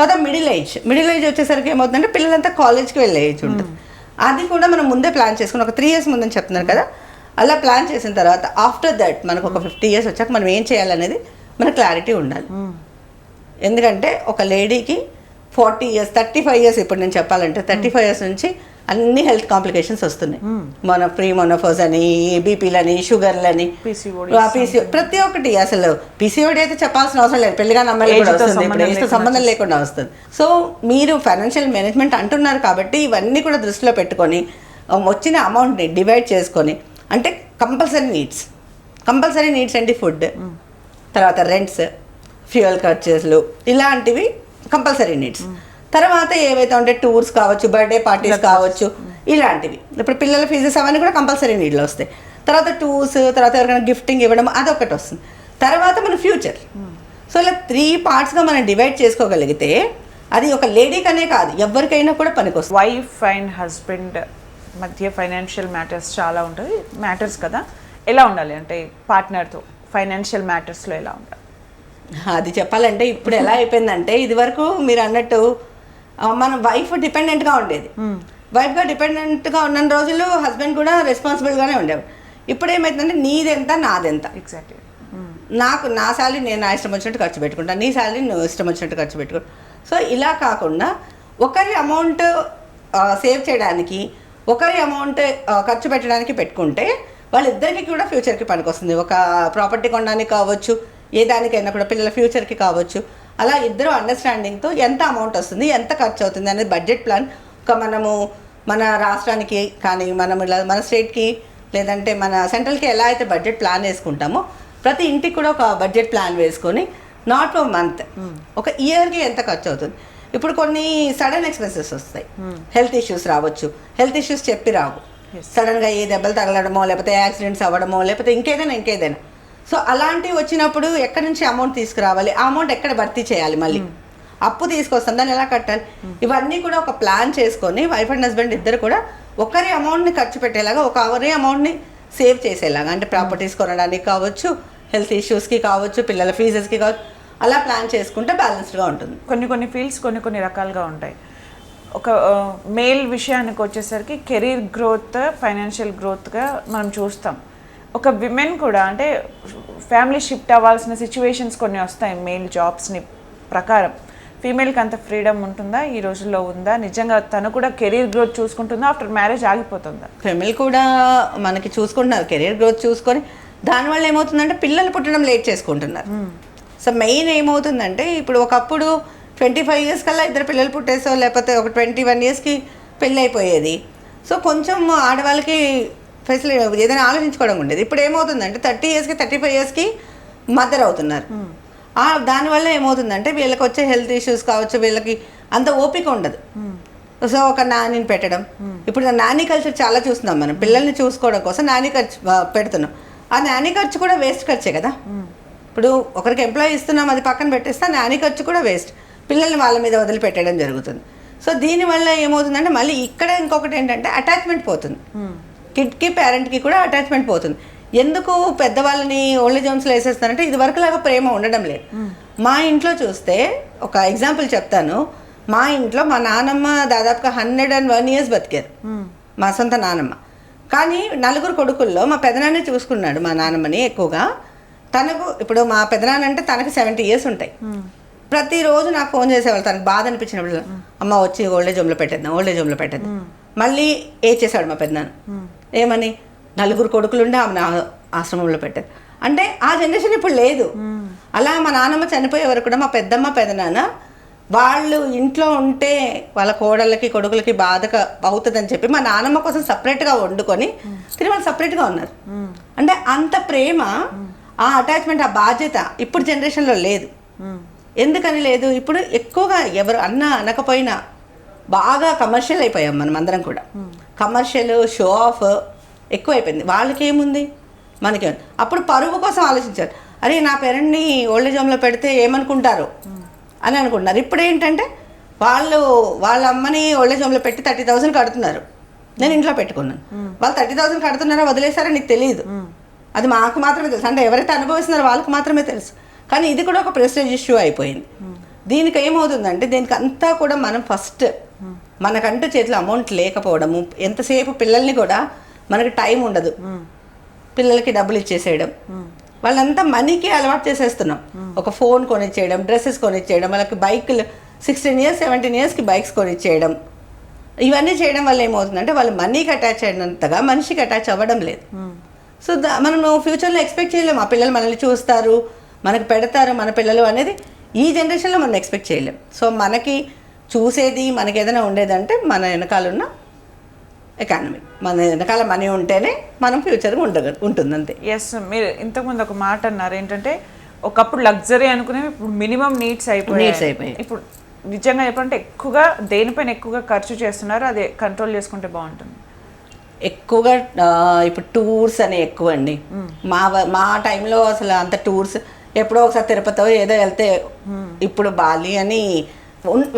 కదా మిడిల్ ఏజ్ మిడిల్ ఏజ్ వచ్చేసరికి ఏమవుతుందంటే పిల్లలంతా కాలేజ్కి వెళ్ళే ఏజ్ ఉంటుంది. అది కూడా మనం ముందే ప్లాన్ చేసుకుని ఒక త్రీ ఇయర్స్ ముందని చెప్తున్నారు కదా అలా ప్లాన్ చేసిన తర్వాత ఆఫ్టర్ దట్ మనకు ఒక ఫిఫ్టీ ఇయర్స్ వచ్చాక మనం ఏం చేయాలనేది మనకు క్లారిటీ ఉండాలి. ఎందుకంటే ఒక లేడీకి forty years thirty five years ఇప్పుడు నేను చెప్పాలంటే థర్టీ ఫైవ్ ఇయర్స్ నుంచి అన్ని హెల్త్ కాంప్లికేషన్స్ వస్తున్నాయి. మన ప్రీ మొనోఫోస్ అని బీపీలని షుగర్లని PCOD. పీసీ ప్రతి ఒక్కటి అసలు పీసీఓడి అయితే చెప్పాల్సిన అవసరం లేదు. పెళ్ళిగా నమ్మాలి కూడా తో వస్తుంది. ఇప్పుడు సంబంధం లేకుండా వస్తుంది. సో మీరు ఫైనాన్షియల్ మేనేజ్మెంట్ అంటున్నారు కాబట్టి ఇవన్నీ కూడా దృష్టిలో పెట్టుకొని వచ్చిన అమౌంట్ని డివైడ్ చేసుకొని అంటే కంపల్సరీ నీడ్స్. కంపల్సరీ నీడ్స్ ఏంటి? ఫుడ్. తర్వాత రెంట్స్ ఫ్యూయల్ ఖర్చెస్లు ఇలాంటివి కంపల్సరీ నీడ్స్. తర్వాత ఏవైతే ఉంటే టూర్స్ కావచ్చు బర్త్డే పార్టీస్ కావచ్చు ఇలాంటివి. ఇప్పుడు పిల్లల ఫీజెస్ అవన్నీ కూడా కంపల్సరీ నీడ్లు వస్తాయి. తర్వాత టూస్ తర్వాత ఎవరికైనా గిఫ్టింగ్ ఇవ్వడం అదొకటి వస్తుంది. తర్వాత మన ఫ్యూచర్. సో ఇలా త్రీ పార్ట్స్గా మనం డివైడ్ చేసుకోగలిగితే అది ఒక లేడీకనే కాదు ఎవరికైనా కూడా పనికొస్తుంది. వైఫ్ అండ్ హస్బెండ్ మధ్య ఫైనాన్షియల్ మ్యాటర్స్ చాలా ఉంటుంది మ్యాటర్స్ కదా. ఎలా ఉండాలి? అంటే పార్ట్నర్తో ఫైనాన్షియల్ మ్యాటర్స్లో ఎలా ఉండాలి? అది చెప్పాలంటే ఇప్పుడు ఎలా అయిపోయిందంటే ఇది వరకు మీరు అన్నట్టు మన వైఫ్ డిపెండెంట్గా ఉండేది. వైఫ్గా డిపెండెంట్గా ఉన్న రోజులు హస్బెండ్ కూడా రెస్పాన్సిబుల్గానే ఉండేవాడు ఇప్పుడు ఏమైందంటే నీదెంత నాదెంత? ఎగ్జాక్ట్లీ నాకు నా శాలరీ నేను నా ఇష్టం వచ్చినట్టు ఖర్చు పెట్టుకుంటాను నీ శాలరీ నువ్వు ఇష్టం వచ్చినట్టు ఖర్చు పెట్టుకో సో ఇలా కాకుండా ఒకరి అమౌంట్ సేవ్ చేయడానికి ఒకరి అమౌంట్ ఖర్చు పెట్టడానికి పెట్టుకుంటే వాళ్ళిద్దరికి కూడా ఫ్యూచర్కి పనికొస్తుంది. ఒక ప్రాపర్టీ కొనడానికి కావచ్చు ఏ దానికైనా కూడా పిల్లల ఫ్యూచర్కి కావచ్చు. అలా ఇద్దరు అండర్స్టాండింగ్తో ఎంత అమౌంట్ వస్తుంది ఎంత ఖర్చు అవుతుంది అనేది బడ్జెట్ ప్లాన్ ఒక మనము మన రాష్ట్రానికి కానీ మనం ఇలా మన స్టేట్కి లేదంటే మన సెంట్రల్కి ఎలా అయితే బడ్జెట్ ప్లాన్ వేసుకుంటామో ప్రతి ఇంటికి కూడా ఒక బడ్జెట్ ప్లాన్ వేసుకొని నాట్ ఫర్ మంత్ ఒక ఇయర్కి ఎంత ఖర్చు అవుతుంది? ఇప్పుడు కొన్ని సడన్ ఎక్స్పెన్సెస్ వస్తాయి. హెల్త్ ఇష్యూస్ రావచ్చు. హెల్త్ ఇష్యూస్ చెప్పి రావు. సడన్గా ఏ దెబ్బలు తగలడమో లేకపోతే యాక్సిడెంట్స్ అవ్వడమో లేకపోతే ఇంకేదైనా ఇంకేదైనా. సో అలాంటివి వచ్చినప్పుడు ఎక్కడి నుంచి అమౌంట్ తీసుకురావాలి? ఆ అమౌంట్ ఎక్కడ భర్తీ చేయాలి మళ్ళీ? అప్పు తీసుకొస్తాం దాన్ని ఎలా కట్టాలి? ఇవన్నీ కూడా ఒక ప్లాన్ చేసుకొని వైఫ్ అండ్ హస్బెండ్ ఇద్దరు కూడా ఒకరి అమౌంట్ని ఖర్చు పెట్టేలాగా ఒక ఒకరి అమౌంట్ని సేవ్ చేసేలాగా. అంటే ప్రాపర్టీస్ కొనడానికి కావచ్చు హెల్త్ ఇష్యూస్కి కావచ్చు పిల్లల ఫీజెస్కి కావచ్చు అలా ప్లాన్ చేసుకుంటే బ్యాలెన్స్డ్గా ఉంటుంది. కొన్ని కొన్ని ఫీల్డ్స్ కొన్ని కొన్ని రకాలుగా ఉంటాయి. ఒక మేల్ విషయానికి వచ్చేసరికి కెరీర్ గ్రోత్ ఫైనాన్షియల్ గ్రోత్గా మనం చూస్తాం. ఒక విమెన్ కూడా అంటే ఫ్యామిలీ షిఫ్ట్ అవ్వాల్సిన సిచ్యువేషన్స్ కొన్ని వస్తాయి మేల్ జాబ్స్ని ప్రకారం. ఫీమేల్కి అంత ఫ్రీడమ్ ఉంటుందా? ఈ రోజుల్లో ఉందా? నిజంగా తను కూడా కెరీర్ గ్రోత్ చూసుకుంటుందా? ఆఫ్టర్ మ్యారేజ్ ఆగిపోతుందా? ఫెమిలీ కూడా మనకి చూసుకుంటున్నారు కెరీర్ గ్రోత్ చూసుకొని దానివల్ల ఏమవుతుందంటే పిల్లలు పుట్టడం లేట్ చేసుకుంటున్నారు. సో మెయిన్ ఏమవుతుందంటే ఇప్పుడు ఒకప్పుడు ట్వంటీ ఫైవ్ ఇయర్స్ కల్లా ఇద్దరు పిల్లలు పుట్టేసో లేకపోతే ఒక ట్వంటీ వన్ ఇయర్స్కి పెళ్ళి అయిపోయేది సో కొంచెం ఆడవాళ్ళకి ఫెసిలిటీ ఏదైనా ఆలోచించుకోవడం ఉండేది. ఇప్పుడు ఏమవుతుందంటే థర్టీ ఇయర్స్కి థర్టీ ఫైవ్ ఇయర్స్కి మదర్ అవుతున్నారు. ఆ దానివల్ల ఏమవుతుందంటే వీళ్ళకి వచ్చే హెల్త్ ఇష్యూస్ కావచ్చు వీళ్ళకి అంత ఓపిక ఉండదు. సో ఒక నానిని పెట్టడం. ఇప్పుడు నాని కల్చర్ చాలా చూస్తున్నాం మనం. పిల్లల్ని చూసుకోవడం కోసం నాని ఖర్చు పెడుతున్నాం. ఆ నాని ఖర్చు కూడా వేస్ట్ ఖర్చే కదా? ఇప్పుడు ఒకరికి ఎంప్లాయీ ఇస్తున్నాం అది పక్కన పెట్టేస్తే నాని ఖర్చు కూడా వేస్ట్ పిల్లల్ని వాళ్ళ మీద వదిలిపెట్టడం జరుగుతుంది. సో దీనివల్ల ఏమవుతుందంటే మళ్ళీ ఇక్కడ ఇంకొకటి ఏంటంటే అటాచ్మెంట్ పోతుంది. కిడ్కి పేరెంట్కి కూడా అటాచ్మెంట్ పోతుంది. ఎందుకు పెద్దవాళ్ళని ఓల్డ్ హోమ్స్లో వేసేస్తారంటే ఇది వరకులాగా ప్రేమ ఉండడం లేదు. మా ఇంట్లో చూస్తే ఒక ఎగ్జాంపుల్ చెప్తాను. మా ఇంట్లో మా నానమ్మ దాదాపుగా హండ్రెడ్ అండ్ వన్ ఇయర్స్ బతికారు మా సొంత నానమ్మ. కానీ నలుగురు కొడుకుల్లో మా పెదనాన్నే చూసుకున్నాడు మా నానమ్మని ఎక్కువగా. తనకు ఇప్పుడు మా పెదనాన్న అంటే తనకు సెవెంటీ ఇయర్స్ ఉంటాయి. ప్రతిరోజు నాకు ఫోన్ చేసేవాళ్ళు తనకు బాధ అనిపించినప్పుడు అమ్మ వచ్చి ఓల్డేజ్ హోమ్లో పెట్టేద్దాం ఓల్డేజ్ హోమ్లో పెట్టేద్దాం. మళ్ళీ ఏ చేశాడు మా పెద్దనాన్న ఏమని? నలుగురు కొడుకులుండే ఆమె నా ఆశ్రమంలో పెట్టారు అంటే ఆ జనరేషన్ ఇప్పుడు లేదు. అలా మా నాన్నమ్మ చనిపోయే వరకు కూడా మా పెద్దమ్మ పెదనాన్న వాళ్ళు ఇంట్లో ఉంటే వాళ్ళ కోడళ్ళకి కొడుకులకి బాధ అవుతుందని చెప్పి మా నాన్నమ్మ కోసం సపరేట్గా వండుకొని తిరిగి వాళ్ళు సపరేట్గా ఉన్నారు. అంటే అంత ప్రేమ ఆ అటాచ్మెంట్ ఆ బాధ్యత ఇప్పుడు జనరేషన్లో లేదు. ఎందుకని లేదు? ఇప్పుడు ఎక్కువగా ఎవరు అన్న అనకపోయినా బాగా కమర్షియల్ అయిపోయాం మనం అందరం కూడా. కమర్షియల్ షో ఆఫ్ ఎక్కువైపోయింది. వాళ్ళకి ఏముంది మనకి అప్పుడు పరువు కోసం ఆలోచించారు. అరే నా పేరెంట్ని ఓల్డేజ్ హోమ్లో పెడితే ఏమనుకుంటారు? అని అనుకుంటున్నారు. ఇప్పుడు ఏంటంటే వాళ్ళు వాళ్ళ అమ్మని ఓల్డేజ్ హోమ్లో పెట్టి థర్టీ థౌసండ్ కడుతున్నారు. నేను ఇంట్లో పెట్టుకున్నాను. వాళ్ళు థర్టీ థౌసండ్ కడుతున్నారో వదిలేసారో నీకు తెలియదు అది మాకు మాత్రమే తెలుసు. అంటే ఎవరైతే అనుభవిస్తున్నారో వాళ్ళకి మాత్రమే తెలుసు. కానీ ఇది కూడా ఒక ప్రెస్టేజ్ ఇష్యూ అయిపోయింది. దీనికి ఏమవుతుందంటే దీనికి అంతా కూడా మనం ఫస్ట్ మనకంటూ చేతిలో అమౌంట్ లేకపోవడము ఎంతసేపు పిల్లల్ని కూడా మనకి టైం ఉండదు. పిల్లలకి డబ్బులు ఇచ్చేసేయడం. వాళ్ళంతా మనీకి అలవాటు చేసేస్తున్నాం. ఒక ఫోన్ కొనిచ్చేయడం డ్రెస్సెస్ కొనిచ్చేయడం వాళ్ళకి బైకులు సిక్స్టీన్ ఇయర్స్ సెవెంటీన్ ఇయర్స్కి బైక్స్ కొనిచ్చేయడం. ఇవన్నీ చేయడం వల్ల ఏమవుతుందంటే వాళ్ళు మనీకి అటాచ్ అయినంతగా మనిషికి అటాచ్ అవ్వడం లేదు. సో దా మనం ఫ్యూచర్లో ఎక్స్పెక్ట్ చేయలేము ఆ పిల్లలు మనల్ని చూస్తారు మనకి పెడతారు మన పిల్లలు అనేది ఈ జనరేషన్లో మనం ఎక్స్పెక్ట్ చేయలేం. సో మనకి చూసేది మనకి ఏదైనా ఉండేదంటే మన వెనకాల ఉన్న ఎకానమీ మన వెనకాల మనీ ఉంటేనే మనం ఫ్యూచర్ ఉండగ ఉంటుంది అంతే ఎస్ మీరు ఇంతకుముందు ఒక మాట అన్నారు. ఏంటంటే ఒకప్పుడు లగ్జరీ అనుకునేవి ఇప్పుడు మినిమం నీడ్స్ Needs అయిపోయాయి. అయిపోయాయి. ఇప్పుడు నిజంగా చెప్పాలంటే ఎక్కువగా దేనిపైన ఎక్కువగా ఖర్చు చేస్తున్నారు అది కంట్రోల్ చేసుకుంటే బాగుంటుంది. ఎక్కువగా ఇప్పుడు టూర్స్ అని ఎక్కువ అండి మా మా టైంలో అసలు అంత టూర్స్ ఎప్పుడో ఒకసారి తిరుపతి ఏదో వెళ్తే ఇప్పుడు బాలి అని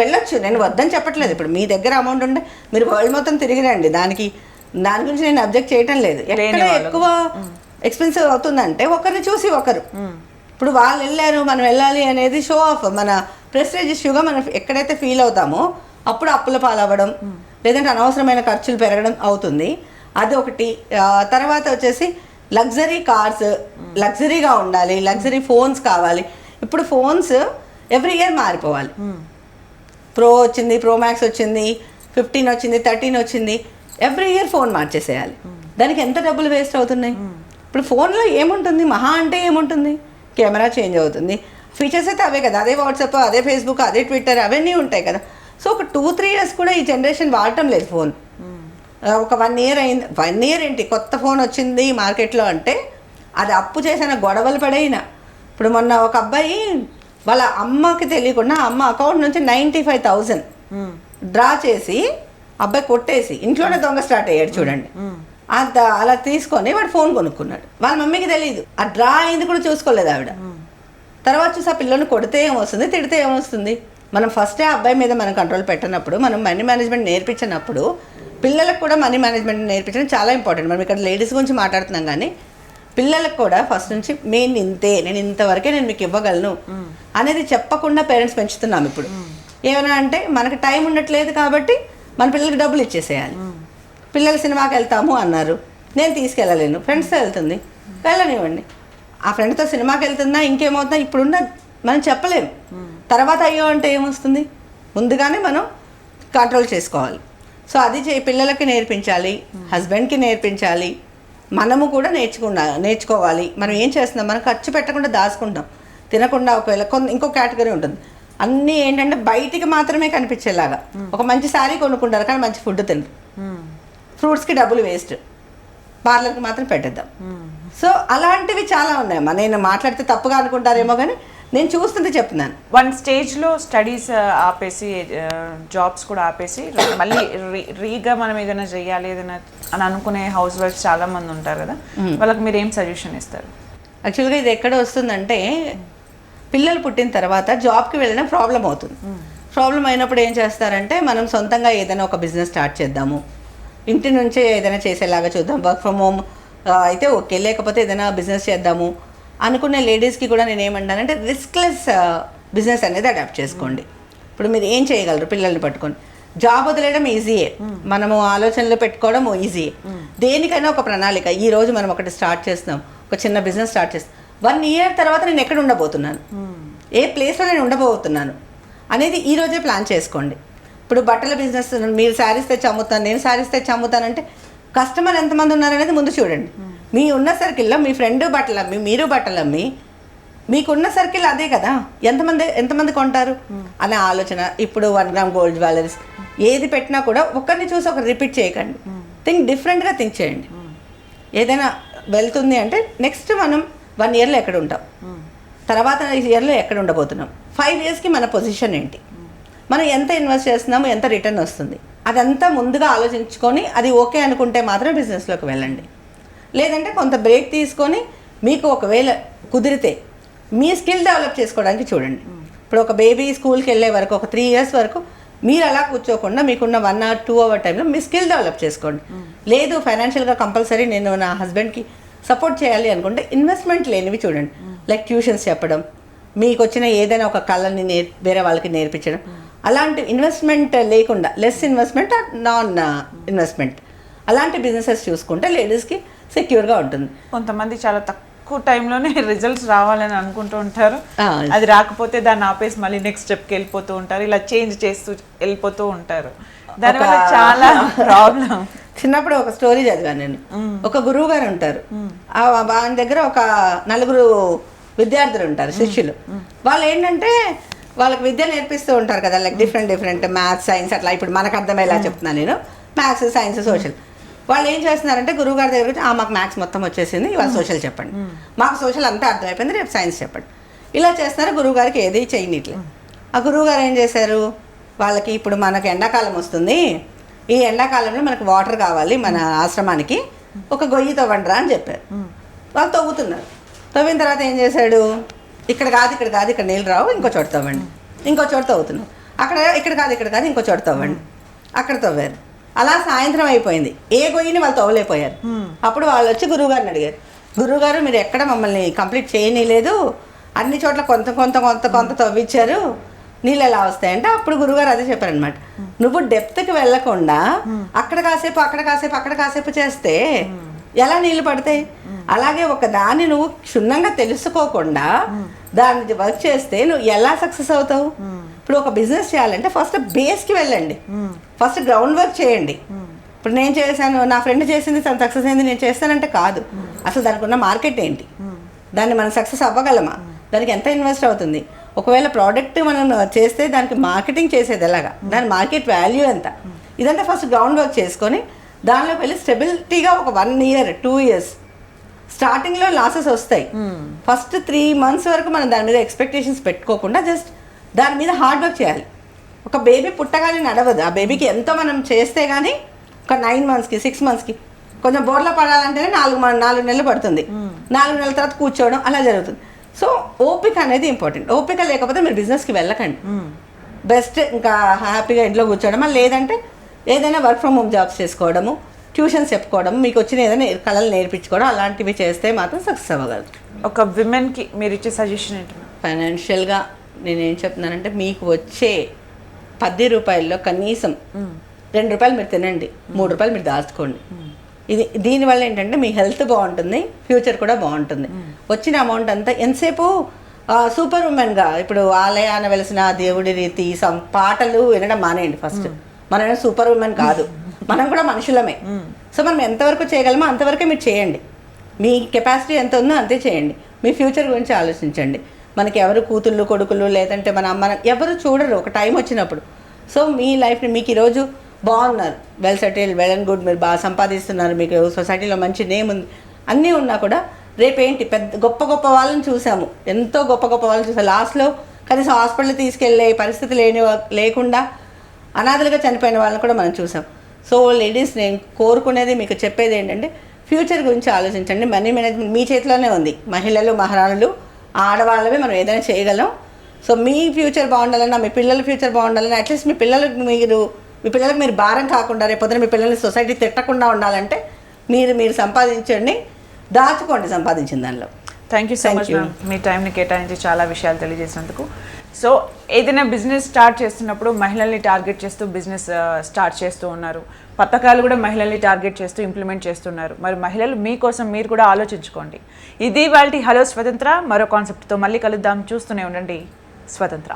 వెళ్ళొచ్చు. నేను వద్దని చెప్పట్లేదు. ఇప్పుడు మీ దగ్గర అమౌంట్ ఉంటే మీరు వరల్డ్ మొత్తం తిరిగిరండి దానికి దాని గురించి నేను అబ్జెక్ట్ చేయటం లేదు. ఎక్కడ. ఎక్కువ ఎక్స్పెన్సివ్ అవుతుందంటే ఒకరిని చూసి ఒకరు. ఇప్పుడు వాళ్ళు వెళ్ళారు మనం వెళ్ళాలి అనేది షో ఆఫ్ మన ప్రెస్టేజ్ ఇష్యూగా మనం ఎక్కడైతే ఫీల్ అవుతామో అప్పుడు అప్పుల పాలవ్వడం లేదంటే అనవసరమైన ఖర్చులు పెరగడం అవుతుంది. అది ఒకటి ఆ, తర్వాత వచ్చేసి లగ్జరీ కార్స్ లగ్జరీగా ఉండాలి లగ్జరీ ఫోన్స్ కావాలి. ఇప్పుడు ఫోన్స్ ఎవ్రీ ఇయర్ మారిపోవాలి. ప్రో వచ్చింది ప్రో మ్యాక్స్ వచ్చింది ఫిఫ్టీన్ వచ్చింది థర్టీన్ వచ్చింది ఎవ్రీ ఇయర్ ఫోన్ మార్చేసేయాలి. దానికి ఎంత డబ్బులు వేస్ట్ అవుతున్నాయి? ఇప్పుడు ఫోన్లో ఏముంటుంది? మహా అంటే ఏముంటుంది? కెమెరా చేంజ్ అవుతుంది. ఫీచర్స్ అయితే అవే కదా. అదే వాట్సాప్ అదే ఫేస్బుక్ అదే ట్విట్టర్ అవన్నీ ఉంటాయి కదా. సో ఒక టూ త్రీ ఇయర్స్ కూడా ఈ జనరేషన్ వాడటం లేదు ఫోన్. ఒక వన్ ఇయర్ అయింది. వన్ ఇయర్ ఏంటి? కొత్త ఫోన్ వచ్చింది మార్కెట్లో అంటే అది అప్పు చేసిన గొడవలు పడైన ఇప్పుడు మొన్న ఒక అబ్బాయి వాళ్ళ అమ్మకి తెలియకుండా అమ్మ అకౌంట్ నుంచి నైంటీ ఫైవ్ థౌజండ్ డ్రా చేసి అబ్బాయి కొట్టేసి ఇంట్లోనే దొంగ స్టార్ట్ అయ్యాడు చూడండి. అంత అలా తీసుకొని వాడు ఫోన్ కొనుక్కున్నాడు. వాళ్ళ మమ్మీకి తెలియదు ఆ డ్రా అయింది కూడా చూసుకోలేదు ఆవిడ. తర్వాత చూసి ఆ పిల్లని కొడితే ఏమొస్తుంది తిడితే ఏమొస్తుంది? మనం ఫస్టే అబ్బాయి మీద మనం కంట్రోల్ పెట్టినప్పుడు మనం మనీ మేనేజ్మెంట్ నేర్పించినప్పుడు పిల్లలకు కూడా మనీ మేనేజ్మెంట్ నేర్పించడం చాలా ఇంపార్టెంట్. మనం ఇక్కడ లేడీస్ గురించి మాట్లాడుతున్నాం కానీ పిల్లలకు కూడా ఫస్ట్ నుంచి నేను ఇంతే నేను ఇంతవరకే నేను మీకు ఇవ్వగలను అనేది చెప్పకుండా పేరెంట్స్ పెంచుతున్నాం ఇప్పుడు. ఏమైనా అంటే మనకి టైం ఉండట్లేదు కాబట్టి మన పిల్లలకి డబ్బులు ఇచ్చేసేయాలి. పిల్లలు సినిమాకి వెళ్తాము అన్నారు. నేను తీసుకెళ్ళలేను. ఫ్రెండ్స్తో వెళ్తుంది. వెళ్ళనివ్వండి. ఆ ఫ్రెండ్తో సినిమాకి వెళ్తుందా ఇంకేమవుతుందా ఇప్పుడున్న మనం చెప్పలేము తర్వాత అయ్యో అంటే ఏమొస్తుంది? ముందుగానే మనం కంట్రోల్ చేసుకోవాలి. సో అది చే పిల్లలకి నేర్పించాలి హస్బెండ్కి నేర్పించాలి మనము కూడా నేర్చుకున్నా నేర్చుకోవాలి. మనం ఏం చేస్తున్నాం? మనం ఖర్చు పెట్టకుండా దాచుకుంటాం. తినకుండా ఒకవేళ కొంత ఇంకో కేటగిరీ ఉంటుంది. అన్నీ ఏంటంటే బయటికి మాత్రమే కనిపించేలాగా. ఒక మంచి శారీ కొనుక్కుంటారు కానీ మంచి ఫుడ్ తినరు. ఫ్రూట్స్కి డబ్బులు వేస్ట్. పార్లర్కి మాత్రం పెట్టేద్దాం. సో అలాంటివి చాలా ఉన్నాయి నేను మాట్లాడితే తప్పుగా అనుకుంటారేమో కానీ నేను చూస్తుంది చెప్తున్నాను. వన్ స్టేజ్లో స్టడీస్ ఆపేసి జాబ్స్ కూడా ఆపేసి మళ్ళీ రీ- రీగా మనం ఏదైనా చెయ్యాలి ఏదైనా అని అనుకునే హౌస్ వైఫ్స్ చాలా మంది ఉంటారు కదా. వాళ్ళకి మీరు ఏం సజెషన్ ఇస్తారు? యాక్చువల్గా ఇది ఎక్కడ వస్తుందంటే పిల్లలు పుట్టిన తర్వాత జాబ్కి వెళ్ళడం ప్రాబ్లం అవుతుంది. ప్రాబ్లం అయినప్పుడు ఏం చేస్తారంటే మనం సొంతంగా ఏదైనా ఒక బిజినెస్ స్టార్ట్ చేద్దాము. ఇంటి నుంచే ఏదైనా చేసేలాగా చూద్దాం. వర్క్ ఫ్రమ్ హోమ్ అయితే ఓకే. లేకపోతే ఏదైనా బిజినెస్ చేద్దాము. అనుకునే లేడీస్కి కూడా నేను ఏమంటానంటే రిస్క్లెస్ బిజినెస్ అనేది అడాప్ట్ చేసుకోండి. ఇప్పుడు మీరు ఏం చేయగలరు? పిల్లల్ని పట్టుకొని. జాబ్ వదిలేయడం ఈజీయే మనము ఆలోచనలు పెట్టుకోవడం ఈజీయే దేనికైనా ఒక ప్రణాళిక. ఈ రోజు మనం ఒకటి స్టార్ట్ చేస్తున్నాం. ఒక చిన్న బిజినెస్ స్టార్ట్ చేస్తాం వన్ ఇయర్ తర్వాత నేను ఎక్కడ ఉండబోతున్నాను? ఏ ప్లేస్లో నేను ఉండబోతున్నాను? అనేది ఈ రోజే ప్లాన్ చేసుకోండి. ఇప్పుడు బట్టల బిజినెస్ మీరు శారీస్ తెచ్చి అమ్ముతాను నేను శారీస్ తెచ్చి అమ్ముతానంటే కస్టమర్ ఎంతమంది ఉన్నారనేది ముందు చూడండి. మీ ఉన్న సర్కిల్లో మీ ఫ్రెండ్ బట్టలు అమ్మి మీరు బట్టలు అమ్మి మీకున్న సర్కిల్ అదే కదా. ఎంతమంది ఎంతమంది కొంటారు? అనే ఆలోచన. ఇప్పుడు వన్ గ్రామ్ గోల్డ్ జ్యువెలరీస్. ఏది పెట్టినా కూడా ఒకరిని చూసి ఒకరు రిపీట్ చేయకండి. థింక్ డిఫరెంట్గా థింక్ చేయండి. ఏదైనా వెళ్తుంది అంటే నెక్స్ట్ మనం వన్ ఇయర్లో ఎక్కడ ఉంటాం? తర్వాత ఇయర్లో ఎక్కడ ఉండబోతున్నాం? ఫైవ్ ఇయర్స్కి మన పొజిషన్ ఏంటి? మనం ఎంత ఇన్వెస్ట్ చేస్తున్నాము ఎంత రిటర్న్ వస్తుంది? అదంతా ముందుగా ఆలోచించుకొని అది ఓకే అనుకుంటే మాత్రం బిజినెస్లోకి వెళ్ళండి. లేదంటే కొంత బ్రేక్ తీసుకొని మీకు ఒకవేళ కుదిరితే మీ స్కిల్ డెవలప్ చేసుకోవడానికి చూడండి. ఇప్పుడు ఒక బేబీ స్కూల్కి వెళ్ళే వరకు ఒక త్రీ ఇయర్స్ వరకు మీరు అలా కూర్చోకుండా మీకున్న వన్ అవర్ టూ అవర్ టైంలో మీ స్కిల్ డెవలప్ చేసుకోండి. లేదు ఫైనాన్షియల్గా కంపల్సరీ నేను నా హస్బెండ్కి సపోర్ట్ చేయాలి అనుకుంటే ఇన్వెస్ట్మెంట్ లేనివి చూడండి. లైక్ ట్యూషన్స్ చెప్పడం మీకు వచ్చిన ఏదైనా ఒక కళని నేర్ వేరే వాళ్ళకి నేర్పించడం. అలాంటి ఇన్వెస్ట్మెంట్ లేకుండా లెస్ ఇన్వెస్ట్మెంట్ నాన్ ఇన్వెస్ట్మెంట్ అలాంటి బిజినెసెస్ చూసుకుంటే లేడీస్కి సెక్యూర్గా ఉంటుంది. కొంతమంది చాలా తక్కువ టైంలోనే [laughs] రిజల్ట్స్ రావాలని అనుకుంటూ ఉంటారు. అది రాకపోతే దాన్ని ఆపేసి మళ్ళీ నెక్స్ట్ స్టెప్కి వెళ్ళిపోతూ ఉంటారు. ఇలా చేంజ్ చేస్తూ వెళ్ళిపోతూ ఉంటారు. దానివల్ల చాలా ప్రాబ్లం [laughs] చిన్నప్పుడు ఒక స్టోరీ చదివాను నేను. ఒక గురువు గారు ఉంటారు. ఆయన దగ్గర ఒక నలుగురు విద్యార్థులు ఉంటారు శిష్యులు. వాళ్ళు ఏంటంటే వాళ్ళకి విద్య నేర్పిస్తూ ఉంటారు కదా like different different maths science అట్లా. ఇప్పుడు మనకు అర్థమయ్యేలా చెప్తున్నాను నేను. Maths science social. వాళ్ళు ఏం చేస్తున్నారంటే గురువు గారి దగ్గర "ఆ, మాకు మ్యాథ్స్ మొత్తం వచ్చేసింది ఇవాళ సోషల్ చెప్పండి. మాకు సోషల్ అంతా అర్థమైపోయింది రేపు సైన్స్ చెప్పండి. ఇలా చేస్తున్నారు గురువు గారికి ఏది చేయనిట్లే. ఆ గురువు గారు ఏం చేశారు? వాళ్ళకి ఇప్పుడు మనకి ఎండాకాలం వస్తుంది ఈ ఎండాకాలంలో మనకు వాటర్ కావాలి మన ఆశ్రమానికి ఒక గొయ్యి తవ్వండిరా అని చెప్పారు. వాళ్ళు తవ్వుతున్నారు. తవ్విన తర్వాత ఏం చేశాడు? ఇక్కడ కాదు ఇక్కడ కాదు ఇక్కడ నీళ్ళు రావు ఇంకో చోట తవ్వండి. ఇంకో చోట తవ్వుతున్నారు. అక్కడ ఇక్కడ కాదు ఇక్కడ కాదు ఇంకో చోట తవ్వండి. అక్కడ తవ్వారు. అలా సాయంత్రం అయిపోయింది. ఏ గొయ్యిని వాళ్ళు తవ్వలేకపోయారు. అప్పుడు వాళ్ళు వచ్చి గురువుగారిని అడిగారు. గురువుగారు మీరు ఎక్కడ మమ్మల్ని కంప్లీట్ చేయనీయలేదు అన్ని చోట్ల కొంత కొంత కొంత కొంత తవ్విచ్చారు. నీళ్ళు ఎలా వస్తాయంటే? అప్పుడు గురుగారు అదే చెప్పారనమాట నువ్వు డెప్త్కి వెళ్ళకుండా అక్కడ కాసేపు అక్కడ కాసేపు అక్కడ కాసేపు చేస్తే ఎలా నీళ్ళు పడతాయి? అలాగే ఒక దాన్ని నువ్వు క్షుణ్ణంగా తెలుసుకోకుండా దాన్ని వర్క్ చేస్తే నువ్వు ఎలా సక్సెస్ అవుతావు? ఇప్పుడు ఒక బిజినెస్ చేయాలంటే ఫస్ట్ బేస్కి వెళ్ళండి. ఫస్ట్ గ్రౌండ్ వర్క్ చేయండి. ఇప్పుడు నేను చేశాను నా ఫ్రెండ్ చేసింది తను సక్సెస్ అయింది నేను చేస్తానంటే కాదు. అసలు దానికి ఉన్న మార్కెట్ ఏంటి? దాన్ని మనం సక్సెస్ అవ్వగలమా? దానికి ఎంత ఇన్వెస్ట్ అవుతుంది? ఒకవేళ ప్రోడక్ట్ మనం చేస్తే దానికి మార్కెటింగ్ చేసేది ఎలాగా? దాని మార్కెట్ వాల్యూ ఎంత? ఇదంతా ఫస్ట్ గ్రౌండ్ వర్క్ చేసుకొని దానిలోకి వెళ్ళి స్టెబిలిటీగా ఒక వన్ ఇయర్ టూ ఇయర్స్ స్టార్టింగ్లో లాసెస్ వస్తాయి. ఫస్ట్ త్రీ మంత్స్ వరకు మనం దాని మీద ఎక్స్పెక్టేషన్స్ పెట్టుకోకుండా జస్ట్ దాని మీద హార్డ్ వర్క్ చేయాలి. ఒక బేబీ పుట్టగానే నడవదు. ఆ బేబీకి ఎంతో మనం చేస్తే కానీ ఒక నైన్ మంత్స్కి సిక్స్ మంత్స్కి కొంచెం బోర్లో పడాలంటేనే నాలుగు నాలుగు నెలలు పడుతుంది. నాలుగు నెలల తర్వాత కూర్చోవడం అలా జరుగుతుంది. సో ఓపిక అనేది ఇంపార్టెంట్ ఓపిక లేకపోతే మీరు బిజినెస్కి వెళ్ళకండి. బెస్ట్ ఇంకా హ్యాపీగా ఇంట్లో కూర్చోవడమా? లేదంటే ఏదైనా వర్క్ ఫ్రమ్ హోమ్ జాబ్స్ చేసుకోవడము ట్యూషన్స్ చెప్పుకోవడం మీకు వచ్చిన ఏదైనా కళలు నేర్పించుకోవడం అలాంటివి చేస్తే మాత్రం సక్సెస్ అవ్వగలరు. ఒక విమెన్కి మీరు ఇచ్చే సజెషన్ ఏంటి? ఫైనాన్షియల్గా నేనేం చెప్తున్నానంటే మీకు వచ్చే పది రూపాయల్లో కనీసం రెండు రూపాయలు మీరు తినండి మూడు రూపాయలు మీరు దాచుకోండి. ఇది దీనివల్ల ఏంటంటే మీ హెల్త్ బాగుంటుంది ఫ్యూచర్ కూడా బాగుంటుంది. వచ్చిన అమౌంట్ అంతా ఎంతసేపు సూపర్ ఉమెన్గా ఇప్పుడు ఆలయాన వెలిసిన దేవుడి రీతి సం పాటలు వినడం మానేయండి ఫస్ట్. మనం సూపర్ ఉమెన్ కాదు. మనం కూడా మనుషులమే. సో మనం ఎంతవరకు చేయగలమో అంతవరకే మీరు చేయండి. మీ కెపాసిటీ ఎంత ఉందో అంతే చేయండి. మీ ఫ్యూచర్ గురించి ఆలోచించండి. మనకి ఎవరు కూతుళ్ళు కొడుకులు లేదంటే మన అమ్మ ఎవరు చూడరు. ఒక టైం వచ్చినప్పుడు. సో మీ లైఫ్ని మీకు ఈరోజు బాగున్నారు. Well settle well and good మీరు బాగా సంపాదిస్తున్నారు. మీకు సొసైటీలో మంచి నేమ్ ఉంది. అన్నీ ఉన్నా కూడా రేపేంటి? పెద్ద గొప్ప గొప్ప వాళ్ళని చూసాము. ఎంతో గొప్ప గొప్ప వాళ్ళని చూసాం. లాస్ట్లో కనీసం హాస్పిటల్ తీసుకెళ్ళే పరిస్థితి లేని లేకుండా అనాథలుగా చనిపోయిన వాళ్ళని కూడా మనం చూసాం. సో లేడీస్ నేను కోరుకునేది మీకు చెప్పేది ఏంటంటే ఫ్యూచర్ గురించి ఆలోచించండి. మనీ మేనేజ్మెంట్ మీ చేతిలోనే ఉంది. మహిళలు మహారాణులు ఆడవాళ్ళమే మనం ఏదైనా చేయగలం. సో మీ ఫ్యూచర్ బాగుండాలన్నా మీ పిల్లల ఫ్యూచర్ బాగుండాలన్నా అట్లీస్ట్ మీ పిల్లలకు మీరు మీ పిల్లలకు మీరు భారం కాకుండా రేపొద్దున మీ పిల్లల్ని సొసైటీ తిట్టకుండా ఉండాలంటే మీరు మీరు సంపాదించండి. దాచుకోండి సంపాదించిన దానిలో. థ్యాంక్ యూ సో మచ్ మీ టైంని కేటాయించి చాలా విషయాలు తెలియజేసినందుకు. సో ఏదైనా బిజినెస్ స్టార్ట్ చేస్తున్నప్పుడు మహిళల్ని టార్గెట్ చేస్తూ బిజినెస్ స్టార్ట్ చేస్తూ ఉన్నారు. పథకాలు కూడా మహిళల్ని టార్గెట్ చేస్తూ ఇంప్లిమెంట్ చేస్తున్నారు. మరి మహిళలు మీకోసం మీరు కూడా ఆలోచించుకోండి. ఇది వాళ్ళ హలో స్వతంత్ర మరో కాన్సెప్ట్తో మళ్ళీ కలుద్దాం. చూస్తూనే ఉండండి స్వతంత్ర.